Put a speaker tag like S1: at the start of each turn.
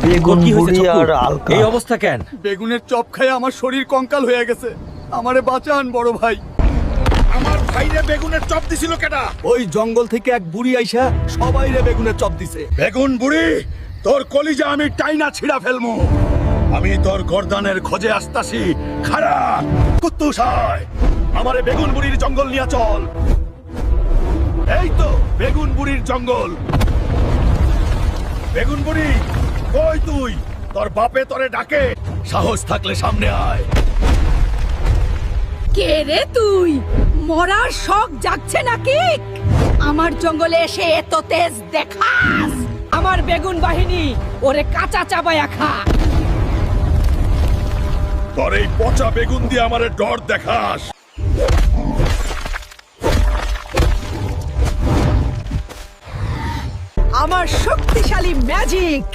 S1: বেগুন
S2: কি হয়েছে
S1: বুড়ি আর আলকা।
S2: এই অবস্থা কেন?
S3: বেগুনের চপ খেয়ে আমার শরীর কঙ্কাল হয়ে গেছে। আমারে বাঁচান বড় ভাই।
S4: আমার ভাইরে বেগুনের চপ দিছিল কেডা?
S3: ওই জঙ্গল থেকে এক বুড়ি আইসা সবাই বেগুনের চপ দিছে।
S4: বেগুন বুড়ি তোর কলিজা আমি টাইনা ছিড়া ফেলমু। আমি তোর গর্দানের খোঁজে আসতাছি। খারা কুত্তুস হয়। আমারে বেগুন বুড়ির জঙ্গল নিয়ে চল। এই তো বেগুন বুড়ির জঙ্গল। বেগুন বুড়ি কই তুই? তোর বাপে তোরে ডাকে। সাহস থাকলে সামনে আয়।
S5: কে রে তুই? মরার শখ জাগছে নাকি? আমার জঙ্গলে এসে এত তেজ দেখাস। আমার বেগুন বাহিনী ওরে কাঁচা চাবায়া খা।
S4: তোর এই পচা বেগুন দিয়ে আমারে ডর দেখাস।
S5: আমার শক্তিশালী ম্যাজিক।